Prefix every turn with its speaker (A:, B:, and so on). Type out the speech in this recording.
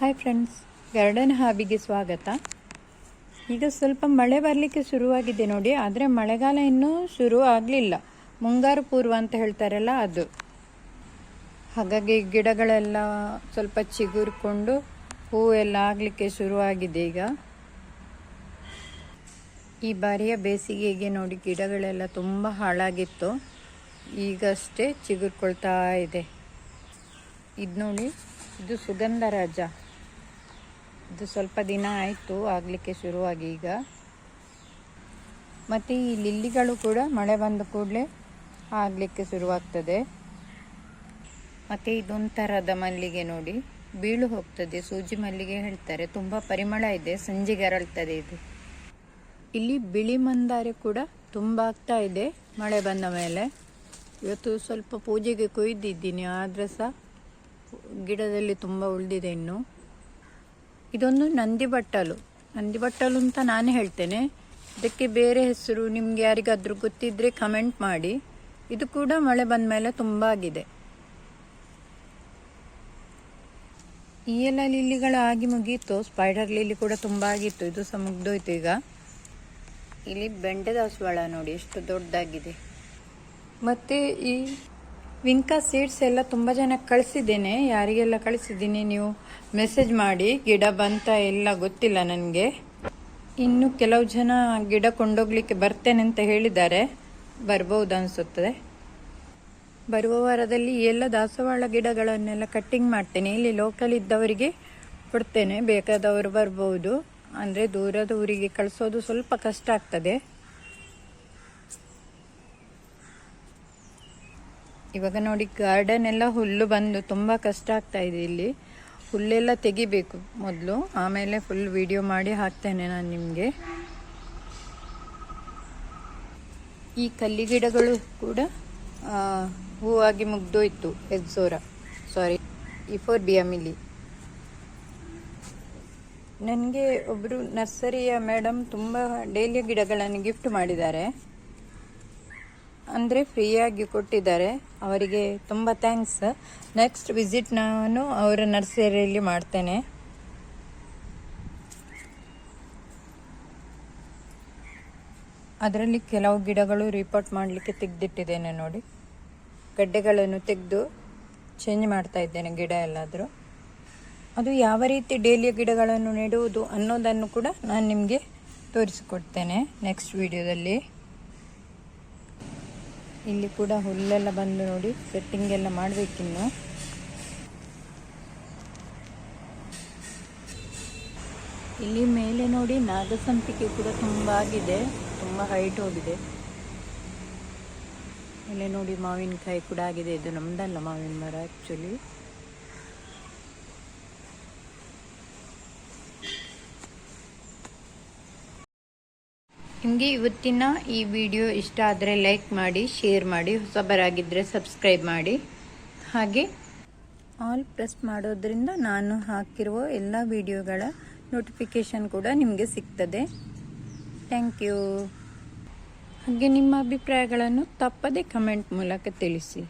A: Hi friends garden ಹಾಬಿಗೆ ಸ್ವಾಗತ. ಈಗ ಸ್ವಲ್ಪ ಮಳೆ ಬರಲಿಕ್ಕೆ ಶುರುವಾಗಿದೆ ನೋಡಿ, ಆದರೆ ಮಳೆಗಾಲ ಇನ್ನೂ ಶುರು ಆಗಲಿಲ್ಲ. ಮುಂಗಾರು ಪೂರ್ವ ಅಂತ ಹೇಳ್ತಾರಲ್ಲ ಅದು. ಹಾಗಾಗಿ ಗಿಡಗಳೆಲ್ಲ ಸ್ವಲ್ಪ ಚಿಗುರ್ಕೊಂಡು ಹೂವೆಲ್ಲ ಆಗಲಿಕ್ಕೆ ಶುರುವಾಗಿದೆ ಈಗ. ಈ ಬಾರಿಯ ಬೇಸಿಗೆಗೆ ನೋಡಿ, ಗಿಡಗಳೆಲ್ಲ ತುಂಬ ಹಾಳಾಗಿತ್ತು. ಈಗಷ್ಟೇ ಚಿಗುರ್ಕೊಳ್ತಾ ಇದೆ. ಇದು ನೋಡಿ, ಇದು ಸುಗಂಧರಾಜ. ಇದು ಸ್ವಲ್ಪ ದಿನ ಆಯಿತು, ಆಗಲಿಕ್ಕೆ ಶುರುವಾಗಿ ಈಗ. ಮತ್ತು ಈ ಲಿಲ್ಲಿಗಳು ಕೂಡ ಮಳೆ ಬಂದ ಕೂಡಲೇ ಆಗಲಿಕ್ಕೆ ಶುರುವಾಗ್ತದೆ. ಮತ್ತು ಇದೊಂಥರದ ಮಲ್ಲಿಗೆ ನೋಡಿ, ಬೀಳು ಹೋಗ್ತದೆ. ಸೂಜಿ ಮಲ್ಲಿಗೆ ಹೇಳ್ತಾರೆ, ತುಂಬ ಪರಿಮಳ ಇದೆ ಸಂಜೆಗೆ ಅರಳ್ತದೆ ಇದು. ಇಲ್ಲಿ ಬಿಳಿ ಮಂದಾರೆ ಕೂಡ ತುಂಬ ಆಗ್ತಾ ಇದೆ, ಮಳೆ ಬಂದ ಮೇಲೆ. ಇವತ್ತು ಸ್ವಲ್ಪ ಪೂಜೆಗೆ ಕೊಯ್ದಿದ್ದೀನಿ ಆದರೆ ಸಹ ಗಿಡದಲ್ಲಿ ತುಂಬ ಉಳಿದಿದೆ ಇನ್ನು. ಇದೊಂದು ನಂದಿ ಬಟ್ಟಲು ನಂದಿ ಬಟ್ಟಲು ಅಂತ ನಾನು ಹೇಳ್ತೇನೆ. ಇದಕ್ಕೆ ಬೇರೆ ಹೆಸರು ನಿಮ್ಗೆ ಯಾರಿಗಾದ್ರೂ ಗೊತ್ತಿದ್ರೆ ಕಮೆಂಟ್ ಮಾಡಿ. ಇದು ಕೂಡ ಮಳೆ ಬಂದ ಮೇಲೆ ತುಂಬ ಆಗಿದೆ. ಈ ಎಲ್ಲ ಲಿಲ್ಲಿಗಳು ಆಗಿ ಮುಗಿಯಿತು ಸ್ಪೈಡರ್ ಲಿಲ್ಲಿ ಕೂಡ ತುಂಬ ಆಗಿತ್ತು. ಇದು ಸಹ ಮುಗ್ದೋಯ್ತು ಈಗ. ಇಲ್ಲಿ ಬೆಂಡೆ ದಾಸವಾಳ ನೋಡಿ, ಎಷ್ಟು ದೊಡ್ಡದಾಗಿದೆ. ಮತ್ತೆ ಈ ವಿಂಕಾ ಸೀಡ್ಸ್ ಎಲ್ಲ ತುಂಬ ಜನ ಕಳಿಸಿದ್ದೇನೆ. ಯಾರಿಗೆಲ್ಲ ಕಳಿಸಿದ್ದೀನಿ ನೀವು ಮೆಸೇಜ್ ಮಾಡಿ. ಗಿಡ ಬಂತ ಎಲ್ಲ ಗೊತ್ತಿಲ್ಲ ನನಗೆ. ಇನ್ನು ಕೆಲವು ಜನ ಗಿಡ ಕೊಂಡೋಗ್ಲಿಕ್ಕೆ ಬರ್ತೇನೆ ಅಂತ ಹೇಳಿದ್ದಾರೆ. ಬರ್ಬೋದು ಅನಿಸುತ್ತದೆ ಬರುವ ವಾರದಲ್ಲಿ ಎಲ್ಲ ದಾಸವಾಳ ಗಿಡಗಳನ್ನೆಲ್ಲ ಕಟ್ಟಿಂಗ್ ಮಾಡ್ತೇನೆ. ಇಲ್ಲಿ ಲೋಕಲ್ ಇದ್ದವರಿಗೆ ಕೊಡ್ತೇನೆ. ಬೇಕಾದವರು ಬರ್ಬೋದು. ಅಂದರೆ ದೂರದ ಊರಿಗೆ ಕಳಿಸೋದು ಸ್ವಲ್ಪ ಕಷ್ಟ ಆಗ್ತದೆ. ಇವಾಗ ನೋಡಿ ಗಾರ್ಡನ್ ಎಲ್ಲ ಹುಲ್ಲು ಬಂದು ತುಂಬ ಕಷ್ಟ ಆಗ್ತಾ ಇದೆ ಇಲ್ಲಿ. ಹುಲ್ಲೆಲ್ಲ ತೆಗಿಬೇಕು ಮೊದಲು. ಆಮೇಲೆ ಫುಲ್ ವಿಡಿಯೋ ಮಾಡಿ ಹಾಕ್ತೇನೆ ನಾನು ನಿಮಗೆ. ಈ ಕಲ್ಲಿ ಗಿಡಗಳು ಕೂಡ ಹೂವಾಗಿ ಮುಗ್ದೋಯ್ತು ಎಕ್ಸೋರ ಸಾರಿ ಇಫೋರ್ ಬಿಯಮಿಲಿ. ನನಗೆ ಒಬ್ಬರು ನರ್ಸರಿಯ ಮೇಡಮ್ ತುಂಬ ಡೇಲಿಯ ಗಿಡಗಳನ್ನು ಗಿಫ್ಟ್ ಮಾಡಿದ್ದಾರೆ. ಅಂದರೆ ಫ್ರೀಯಾಗಿ ಕೊಟ್ಟಿದ್ದಾರೆ. ಅವರಿಗೆ ತುಂಬ ಥ್ಯಾಂಕ್ಸ್ ನೆಕ್ಸ್ಟ್ ವಿಸಿಟ್ ನಾನು ಅವರ ನರ್ಸರಿಯಲ್ಲಿ ಮಾಡ್ತೇನೆ. ಅದರಲ್ಲಿ ಕೆಲವು ಗಿಡಗಳು ರಿಪೋರ್ಟ್ ಮಾಡಲಿಕ್ಕೆ ತೆಗೆದಿಟ್ಟಿದ್ದೇನೆ ನೋಡಿ. ಗಡ್ಡೆಗಳನ್ನು ತೆಗೆದು ಚೇಂಜ್ ಮಾಡ್ತಾ ಇದ್ದೇನೆ ಗಿಡ ಎಲ್ಲಾದರೂ. ಅದು ಯಾವ ರೀತಿ ಡೇಲಿಯ ಗಿಡಗಳನ್ನು ನೆಡುವುದು ಅನ್ನೋದನ್ನು ಕೂಡ ನಾನು ನಿಮಗೆ ತೋರಿಸಿಕೊಡ್ತೇನೆ ನೆಕ್ಸ್ಟ್ ವಿಡಿಯೋದಲ್ಲಿ ಇಲ್ಲಿ ಕೂಡ ಹುಲ್ಲೆಲ್ಲ ಬಂದು ನೋಡಿ ಸೆಟ್ಟಿಂಗ್ ಎಲ್ಲ ಮಾಡಬೇಕಿನ್ನು ಇಲ್ಲಿ ಮೇಲೆ ನೋಡಿ ನಾಗಸಂಪಿಗೆ ಕೂಡ ತುಂಬ ಆಗಿದೆ, ತುಂಬ ಹೈಟ್ ಹೋಗಿದೆ. ಇಲ್ಲಿ ನೋಡಿ ಮಾವಿನಕಾಯಿ ಕೂಡ ಆಗಿದೆ, ಇದು ನಮ್ದಲ್ಲ ಮಾವಿನ ಮರ ಆ್ಯಕ್ಚುಲಿ ನಿಮಗೆ ಇವತ್ತಿನ ಈ ವಿಡಿಯೋ ಇಷ್ಟ ಆದರೆ ಲೈಕ್ ಮಾಡಿ, ಶೇರ್ ಮಾಡಿ ಹೊಸಬರಾಗಿದ್ದರೆ ಸಬ್ಸ್ಕ್ರೈಬ್ ಮಾಡಿ. ಹಾಗೆ ಆಲ್ ಪ್ರೆಸ್ ಮಾಡೋದ್ರಿಂದ ನಾನು ಹಾಕಿರುವ ಎಲ್ಲ ವಿಡಿಯೋಗಳ ನೋಟಿಫಿಕೇಷನ್ ಕೂಡ ನಿಮಗೆ ಸಿಗ್ತದೆ. Thank you. ಹಾಗೆ ನಿಮ್ಮ ಅಭಿಪ್ರಾಯಗಳನ್ನು ತಪ್ಪದೆ ಕಮೆಂಟ್ ಮೂಲಕ ತಿಳಿಸಿ.